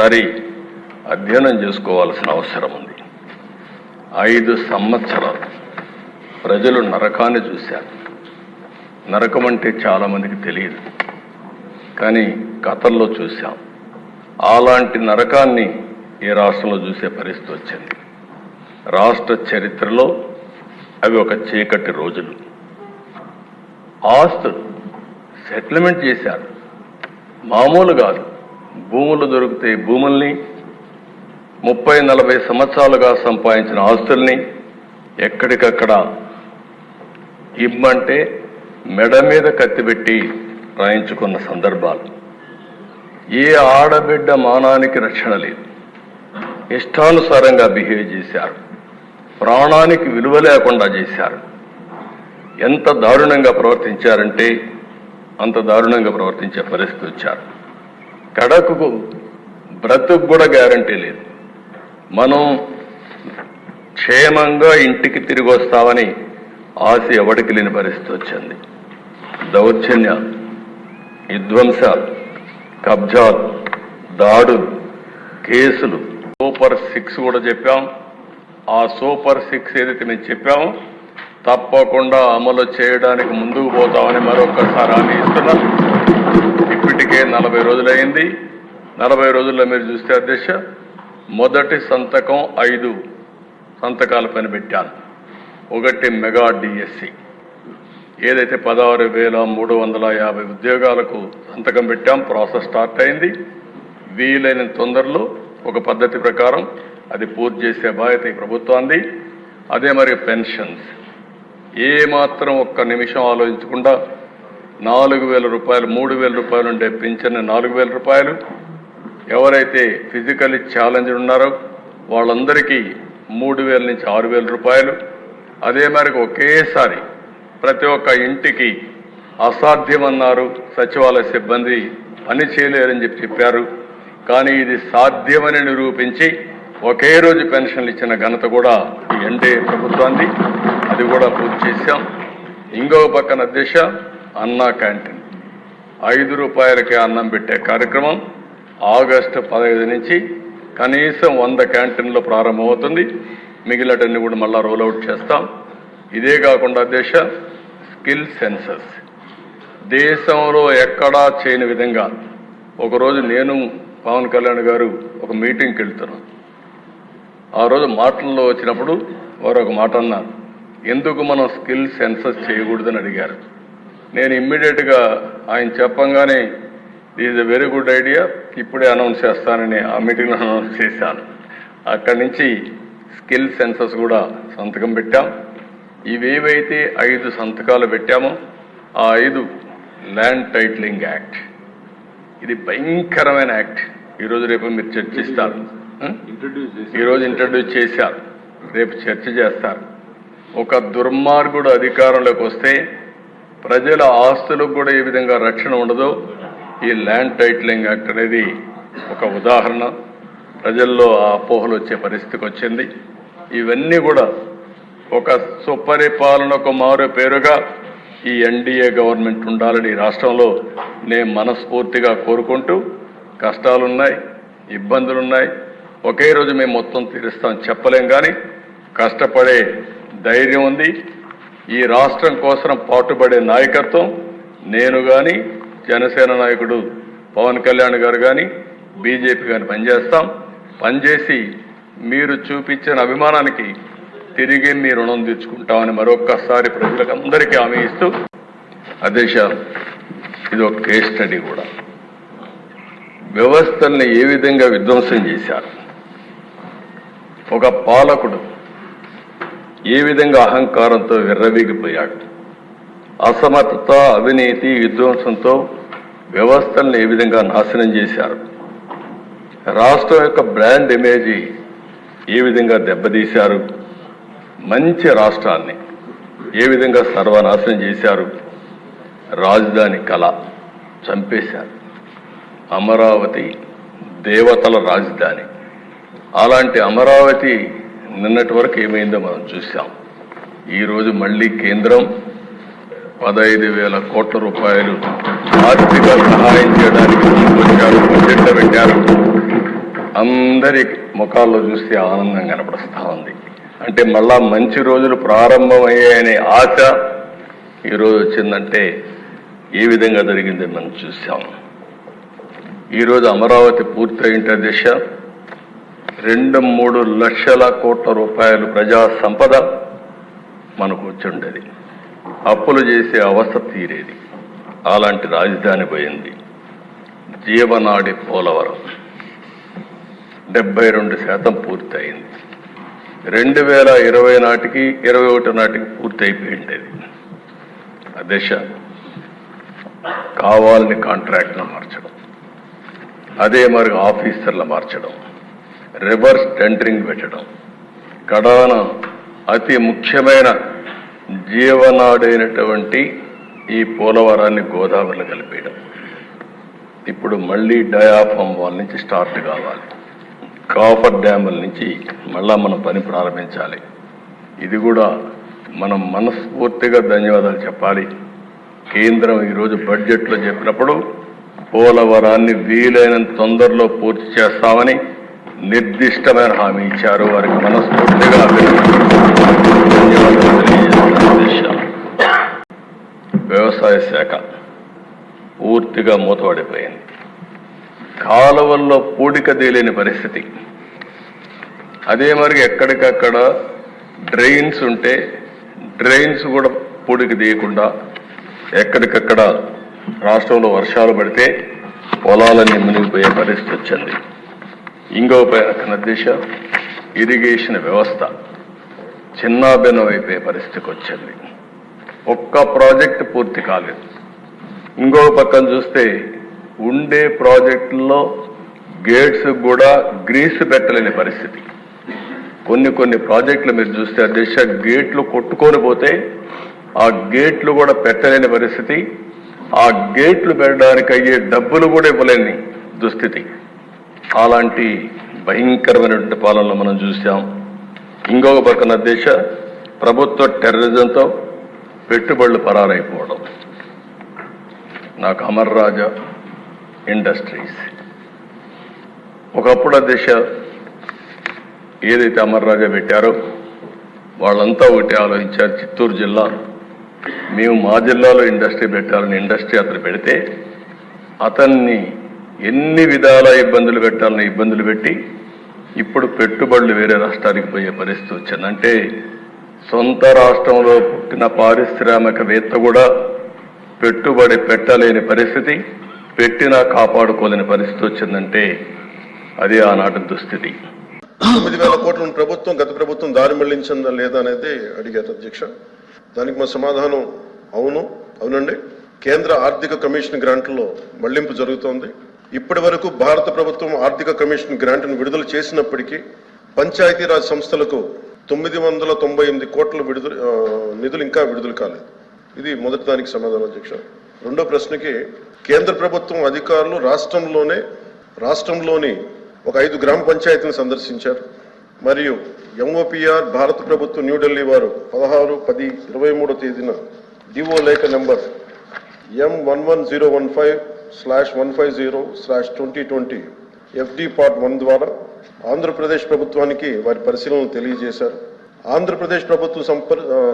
ఒకసారి అధ్యయనం చేసుకోవాల్సిన అవసరం ఉంది. ఐదు సంవత్సరాలు ప్రజలు నరకాన్ని చూశారు. నరకం అంటే చాలామందికి తెలియదు. కానీ కథల్లో చూశాం. అలాంటి నరకాన్ని ఈ రాష్ట్రంలో చూసే పరిస్థితి వచ్చింది. రాష్ట్ర చరిత్రలో అవి ఒక చీకటి రోజులు. ఆస్తులు సెటిల్మెంట్ చేశారు. మామూలు కాదు. భూములు దొరికితే భూముల్ని ముప్పై నలభై సంవత్సరాలుగా సంపాదించిన ఆస్తుల్ని ఎక్కడికక్కడ ఇమ్మంటే మెడ మీద కత్తిపెట్టి రాయించుకున్న సందర్భాలు. ఏ ఆడబిడ్డ మానానికి రక్షణ లేదు. ఇష్టానుసారంగా బిహేవ్ చేశారు. ప్రాణానికి విలువ లేకుండా చేశారు. ఎంత దారుణంగా ప్రవర్తించారంటే అంత దారుణంగా ప్రవర్తించే పరిస్థితి వచ్చారు. కడకు బ్రతుకు కూడా గ్యారంటీ లేదు. మనం క్షేమంగా ఇంటికి తిరిగి వస్తామని ఆశ ఎవడికి లేని పరిస్థితి వచ్చింది. దౌర్జన్యాలు విధ్వంసాలు కబ్జాలు దాడులు కేసులు. సూపర్ సిక్స్ కూడా చెప్పాం. ఆ సూపర్ సిక్స్ ఏదైతే మేము చెప్పాము తప్పకుండా అమలు చేయడానికి ముందుకు పోతామని మరొకసారి హామీ ఇస్తున్నాం. ఇప్పటికే నలభై రోజులైంది. నలభై రోజుల్లో మీరు చూస్తే అధ్యక్ష మొదటి సంతకం ఐదు సంతకాల పని పెట్టాను. ఒకటి మెగా డిఎస్సి. ఏదైతే పదహారు వేల మూడు వందల యాభై ఉద్యోగాలకు సంతకం పెట్టాం ప్రాసెస్ స్టార్ట్ అయింది. వీలైన తొందరలో ఒక పద్ధతి ప్రకారం అది పూర్తి చేసే బాధ్యత ఈ ప్రభుత్వాన్ని అదే మరి పెన్షన్స్. ఏమాత్రం ఒక్క నిమిషం ఆలోచించకుండా నాలుగు వేల రూపాయలు మూడు వేల రూపాయలు ఉండే పింఛన్ నాలుగు వేల రూపాయలు. ఎవరైతే ఫిజికల్లీ ఛాలెంజ్ ఉన్నారో వాళ్ళందరికీ మూడు వేల నుంచి ఆరు వేల రూపాయలు. అదే మేరకు ఒకేసారి ప్రతి ఒక్క ఇంటికి అసాధ్యమన్నారు సచివాలయ సిబ్బంది పని చేయలేరని చెప్పి చెప్పారు. కానీ ఇది సాధ్యమని నిరూపించి ఒకే రోజు పెన్షన్లు ఇచ్చిన ఘనత కూడా ఎన్డీఏ ప్రభుత్వాన్ని అది కూడా పూర్తి చేశాం. ఇంకొక పక్కన దిశ అన్నా క్యాంటీన్. ఐదు రూపాయలకే అన్నం పెట్టే కార్యక్రమం ఆగస్టు పదహైదు నుంచి కనీసం వంద క్యాంటీన్లో ప్రారంభమవుతుంది. మిగిలినటన్ని కూడా మళ్ళా రోల్అవుట్ చేస్తాం. ఇదే కాకుండా దేశ స్కిల్ సెన్సస్. దేశంలో ఎక్కడా చేయని విధంగా ఒకరోజు నేను పవన్ కళ్యాణ్ గారు ఒక మీటింగ్కి వెళ్తున్నాను ఆ రోజు మాటల్లో వచ్చినప్పుడు వారు ఒక మాట అన్నారు. ఎందుకు మనం స్కిల్ సెన్సస్ చేయకూడదని అడిగారు. నేను ఇమ్మీడియట్గా ఆయన చెప్పంగానే is a very good idea ఇప్పుడే అనౌన్స్ చేస్తానని ఆ మీటింగ్లో అనౌన్స్ చేశాను. అక్కడి నుంచి స్కిల్ సెన్సస్ కూడా సంతకం పెట్టాం. ఇవేవైతే ఐదు సంతకాలు పెట్టామో ఆ ఐదు ల్యాండ్ టైటిలింగ్ యాక్ట్ ఇది భయంకరమైన యాక్ట్ ఈరోజు రేపు మీరు చర్చిస్తారు? ఈరోజు ఇంట్రడ్యూస్ చేశారు. రేపు చర్చ చేస్తారు. ఒక దుర్మార్గుడు అధికారంలోకి వస్తే ప్రజల ఆస్తులకు కూడా ఏ విధంగా రక్షణ ఉండదో ఈ ల్యాండ్ టైటిలింగ్ యాక్ట్ అనేది ఒక ఉదాహరణ. ప్రజల్లో ఆ అపోహలు వచ్చే పరిస్థితికి వచ్చింది. ఇవన్నీ కూడా ఒక సుపరిపాలనకు మారు పేరుగా ఈ ఎన్డీఏ గవర్నమెంట్ ఉండాలని ఈ రాష్ట్రంలో నేను మనస్ఫూర్తిగా కోరుకుంటూ కష్టాలున్నాయి ఇబ్బందులున్నాయి. ఒకే రోజు మేము మొత్తం తీరుస్తాం చెప్పలేం కానీ కష్టపడే ధైర్యం ఉంది. ఈ రాష్ట్రం కోసం పాటుపడే నాయకత్వం నేను కానీ జనసేన నాయకుడు పవన్ కళ్యాణ్ గారు కానీ బీజేపీ కానీ పనిచేస్తాం. పనిచేసి మీరు చూపించిన అభిమానానికి తిరిగి మీ రుణం తీర్చుకుంటామని మరొక్కసారి ప్రజలకు అందరికీ హామీ ఇస్తూ అదేశాలు ఇది ఒక కేస్ స్టడీ కూడా. వ్యవస్థల్ని ఏ విధంగా విధ్వంసం చేశారు? ఒక పాలకుడు ఏ విధంగా అహంకారంతో విర్రవీగిపోయాడు? అసమర్థత అవినీతి విధ్వంసంతో వ్యవస్థల్ని ఏ విధంగా నాశనం చేశారు? రాష్ట్రం యొక్క బ్రాండ్ ఇమేజీ ఏ విధంగా దెబ్బతీశారు? మంచి రాష్ట్రాన్ని ఏ విధంగా సర్వనాశనం చేశారు? రాజధాని కళ చంపేశారు. అమరావతి దేవతల రాజధాని. అలాంటి అమరావతి నిన్నటి వరకు ఏమైందో మనం చూసాం ఈరోజు మళ్ళీ కేంద్రం పదహైదు వేల కోట్ల రూపాయలు ఆర్థిక సహాయం చేయడానికి ముందుకొచ్చారు బడ్జెట్ పెట్టారు. అందరి ముఖాల్లో చూస్తే ఆనందం కనపడుస్తా ఉంది. అంటే మళ్ళా మంచి రోజులు ప్రారంభమయ్యాయనే ఆశ ఈరోజు వచ్చిందంటే ఏ విధంగా జరిగింది మనం చూసాం ఈరోజు అమరావతి పూర్తయింట దిశ రెండు మూడు లక్షల కోట్ల రూపాయలు ప్రజా సంపద మనకు వచ్చిండేది. అప్పులు చేసే అవస్థ తీరేది. అలాంటి రాజధాని పోయింది. జీవనాడి పోలవరం. డెబ్బై రెండు శాతం పూర్తయింది. రెండు వేల ఇరవై నాటికి ఇరవై ఒకటి నాటికి పూర్తి దశ కావాలని కాంట్రాక్ట్ను మార్చడం. అదే మరి ఆఫీసర్లు మార్చడం. రివర్స్ టెండరింగ్ పెట్టడం. కడాన అతి ముఖ్యమైన జీవనాడైనటువంటి ఈ పోలవరాన్ని గోదావరిలో కలిపేయడం. ఇప్పుడు మళ్ళీ డయాఫామ్ వాల్ నుంచి స్టార్ట్ కావాలి. కాఫర్ డ్యాముల నుంచి మళ్ళా మనం పని ప్రారంభించాలి. ఇది కూడా మనం మనస్ఫూర్తిగా ధన్యవాదాలు చెప్పాలి. కేంద్రం ఈరోజు బడ్జెట్లో చెప్పినప్పుడు పోలవరాన్ని వీలైనంత తొందరలో పూర్తి చేస్తామని నిర్దిష్టమైన హామీ ఇచ్చారు. వారికి మనస్ఫూర్తిగా వ్యవసాయ శాఖ పూర్తిగా మూతపడిపోయింది. కాలువల్లో పూడిక తేలేని పరిస్థితి. అదే మరి ఎక్కడికక్కడ డ్రైన్స్ ఉంటే డ్రైన్స్ కూడా పూడిక తీయకుండా ఎక్కడికక్కడ రాష్ట్రంలో వర్షాలు పడితే పొలాలన్నీ మునిగిపోయే పరిస్థితి వచ్చింది. ఇంకో పైన దిశ ఇరిగేషన్ వ్యవస్థ. చిన్నాభిన్నమైపోయే పరిస్థితికి వచ్చింది. ఒక్క ప్రాజెక్ట్ పూర్తి కాలేదు. ఇంకో పక్కన చూస్తే ఉండే ప్రాజెక్టుల్లో గేట్స్ కూడా గ్రీస్ పెట్టలేని పరిస్థితి. కొన్ని కొన్ని ప్రాజెక్టులు మీరు చూస్తే దిశ గేట్లు కొట్టుకొని పోతే ఆ గేట్లు కూడా పెట్టలేని పరిస్థితి. ఆ గేట్లు పెట్టడానికి అయ్యే డబ్బులు కూడా ఇవ్వలేని దుస్థితి. అలాంటి భయంకరమైనటువంటి పాలనలో మనం చూసాం ఇంకొక పక్కన దేశ ప్రభుత్వ టెర్రరిజంతో పెట్టుబడులు పరారైపోవడం. నాకు అమర్ రాజా ఇండస్ట్రీస్. ఒకప్పుడు ఆ దిశ ఏదైతే అమర్ రాజా పెట్టారో వాళ్ళంతా ఒకటి ఆలోచించారు చిత్తూరు జిల్లా. మేము మా జిల్లాలో ఇండస్ట్రీ పెట్టాలని ఇండస్ట్రీ అతను పెడితే అతన్ని ఎన్ని విధాల ఇబ్బందులు పెట్టాలని ఇబ్బందులు పెట్టి ఇప్పుడు పెట్టుబడులు వేరే రాష్ట్రానికి పోయే పరిస్థితి వచ్చింది. అంటే సొంత రాష్ట్రంలో పుట్టిన పారిశ్రామికవేత్త కూడా పెట్టుబడి పెట్టలేని పరిస్థితి పెట్టినా కాపాడుకోలేని పరిస్థితి వచ్చిందంటే అది ఆనాటి దుస్థితి. తొమ్మిది వేల కోట్లను ప్రభుత్వం గత ప్రభుత్వం దారి మళ్ళించిందా లేదా అనేది అడిగారు అధ్యక్ష. దానికి మా సమాధానం అవును అవునండి. కేంద్ర ఆర్థిక కమిషన్ గ్రాంట్లో మళ్ళింపు జరుగుతోంది. ఇప్పటి వరకు భారత ప్రభుత్వం ఆర్థిక కమిషన్ గ్రాంట్ను విడుదల చేసినప్పటికీ పంచాయతీరాజ్ సంస్థలకు తొమ్మిది వందల తొంభై ఎనిమిది కోట్ల విడుదల నిధులు ఇంకా విడుదల కాలేదు. ఇది మొదటి దానికి సమాధానం అధ్యక్ష. రెండో ప్రశ్నకి కేంద్ర ప్రభుత్వం అధికారులు రాష్ట్రంలోనే రాష్ట్రంలోని ఒక ఐదు గ్రామ పంచాయతీని సందర్శించారు. మరియు ఎంఓపిఆర్ భారత ప్రభుత్వం న్యూఢిల్లీ వారు పదహారు పది ఇరవై మూడో తేదీన డివో లేఖ number M one one zero one five slash one five zero slash twenty twenty FD part one ద్వారా ఆంధ్రప్రదేశ్ ప్రభుత్వానికి వారి పరిశీలనలు తెలియజేశారు. ఆంధ్రప్రదేశ్ ప్రభుత్వం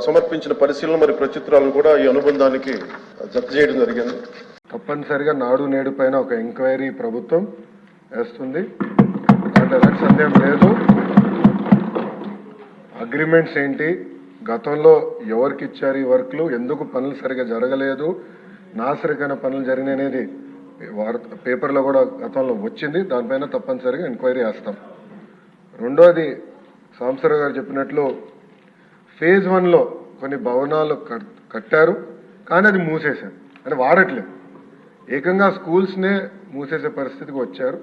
సమర్పించిన పరిశీలన మరియు ప్రచిత్రాలను కూడా ఈ అనుబంధానికి జత చేయడం జరిగింది. తప్పనిసరిగా నాడు నేడు పైన ఒక ఎంక్వైరీ ప్రభుత్వం వేస్తుంది. దాంట్లో ఎలాంటి సందేహం లేదు. అగ్రిమెంట్స్ ఏంటి? గతంలో ఎవరికి ఇచ్చారు ఈ వర్క్లు? ఎందుకు పనులు సరిగా జరగలేదు? నాసరికైన పనులు జరిగినాయి అనేది వార్త పేపర్లో కూడా గతంలో వచ్చింది దానిపైన తప్పనిసరిగా ఎంక్వైరీ చేస్తాం. రెండోది సాంసరావు గారు చెప్పినట్లు ఫేజ్ వన్లో కొన్ని భవనాలు కట్- కట్టారు కానీ అది మూసేశారు. అది వాడట్లేదు. ఏకంగా స్కూల్స్నే మూసేసే పరిస్థితికి వచ్చారు.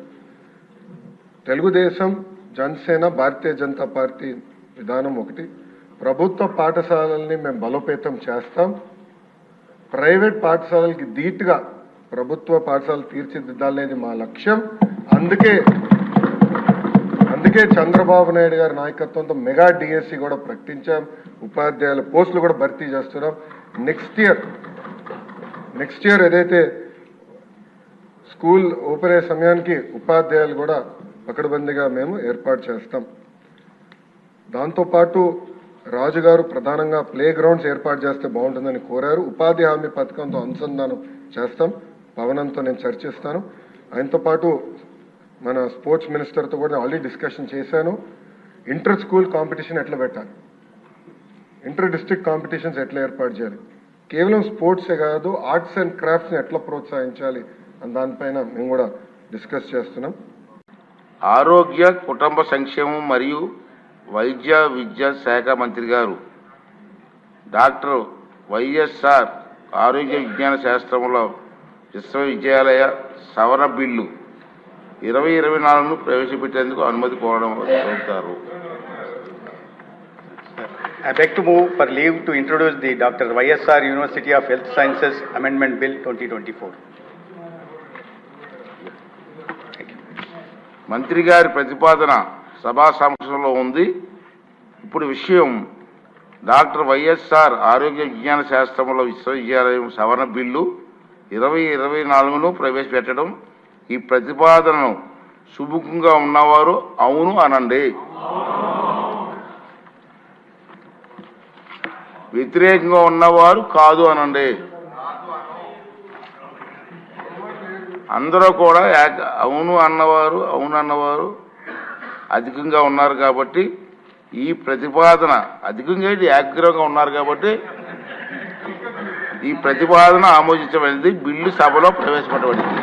తెలుగుదేశం జనసేన భారతీయ జనతా పార్టీ విధానం ఒకటి. ప్రభుత్వ పాఠశాలల్ని మేము బలోపేతం చేస్తాం. ప్రైవేట్ పాఠశాలలకి ధీటుగా ప్రభుత్వ పాఠశాలలు తీర్చిదిద్దాలనేది మా లక్ష్యం. అందుకే అందుకే చంద్రబాబు నాయుడు గారి నాయకత్వంతో మెగా డిఎస్సి కూడా ప్రకటించాం. ఉపాధ్యాయుల పోస్టులు కూడా భర్తీ చేస్తున్నాం. నెక్స్ట్ ఇయర్ నెక్స్ట్ ఇయర్ ఏదైతే స్కూల్ ఓపెన్ అయ్యే సమయానికి ఉపాధ్యాయులు కూడా పకడ్బందీగా మేము ఏర్పాటు చేస్తాం. దాంతోపాటు రాజుగారు ప్రధానంగా ప్లే గ్రౌండ్స్ ఏర్పాటు చేస్తే బాగుంటుందని కోరారు. ఉపాధి హామీ పథకంతో అనుసంధానం చేస్తాం. పవనంతో నేను చర్చిస్తాను ఆయనతో పాటు మన స్పోర్ట్స్ మినిస్టర్తో కూడా ఆల్రెడీ డిస్కషన్ చేశాను. ఇంటర్ స్కూల్ కాంపిటీషన్ ఎట్లా పెట్టాలి? ఇంటర్ డిస్టిక్ కాంపిటీషన్స్ ఎట్లా ఏర్పాటు చేయాలి? కేవలం స్పోర్ట్సే కాదు ఆర్ట్స్ అండ్ క్రాఫ్ట్స్ని ఎట్లా ప్రోత్సహించాలి అని దానిపైన మేము కూడా డిస్కస్ చేస్తున్నాం. ఆరోగ్య కుటుంబ సంక్షేమం మరియు వైద్య విద్యా శాఖ మంత్రి గారు డాక్టర్ వైఎస్ఆర్ ఆరోగ్య విజ్ఞాన శాస్త్రంలో విశ్వవిద్యాలయ సవరణ బిల్లు ఇరవై ఇరవై నాలుగును ప్రవేశపెట్టేందుకు అనుమతి కోరడం కోరుతారు I beg to move for leave to introduce the Dr. YSR University of Health Sciences Amendment Bill 2024. మంత్రి గారి ప్రతిపాదన సభా సమక్షంలో ఉంది ఇప్పుడు విషయం డాక్టర్ వైఎస్ఆర్ ఆరోగ్య విజ్ఞాన శాస్త్రంలో విశ్వవిద్యాలయం సవరణ బిల్లు ఇరవై ఇరవై నాలుగును ప్రవేశపెట్టడం ఈ ప్రతిపాదనను సుముఖంగా ఉన్నవారు అవును అనండి. వ్యతిరేకంగా ఉన్నవారు కాదు అనండి. అందరూ కూడా అవును అన్నవారు అవును అన్నవారు అధికంగా ఉన్నారు కాబట్టి ఈ ప్రతిపాదన అధికంగా ఏంటి ఏగ్రంగా ఉన్నారు కాబట్టి ఈ ప్రతిపాదన ఆమోదించబడింది. బిల్లు సభలో ప్రవేశపెట్టబడింది.